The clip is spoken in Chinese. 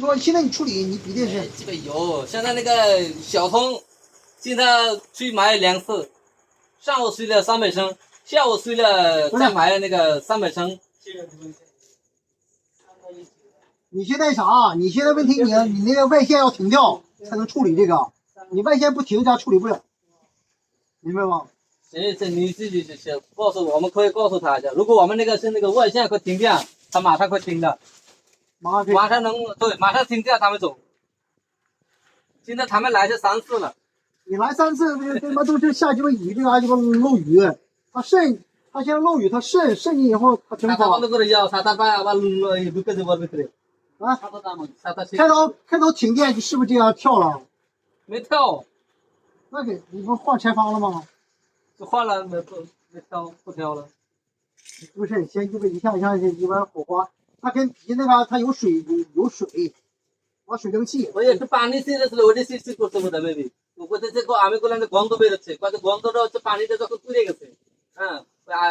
说现在你处理，你比的是基本有。现在那个小通，现在去买两次，上午睡了三百升，下午睡了再买那个三百升。你现在啥？你现在问题你你那个外线要停掉才能处理这个，你外线不停家处理不了，明白吗？行行，你自己去告诉我，我们可以告诉他一下，如果我们那个是那个外线会停电，他马上会停的，马上马上能对，马上停调他们走。现在他们来是三次了，你来三次，他妈都是下鸡巴雨，这还鸡巴漏雨，他渗，他先漏雨，他渗渗进以后他全跑。他他都要，他他爸把撸了，也不跟着我这里。啊，开头开头停电是不是就要跳了？没跳，那给你不换前方了吗？就换了，没不没跳，不跳了。不是，先鸡巴一下一下，鸡巴火花。它跟底下那个它有水有水，完水蒸气， ওই একটু পানি ছিঁড়েছিল ওটা সৃষ্টি করতে বোধ মেবি ওপরে যে আমি করলাম যে গন্ধ বেরোচ্ছে কত গন্ধটা হচ্ছে পানিটা যখন পুড়ে গেছে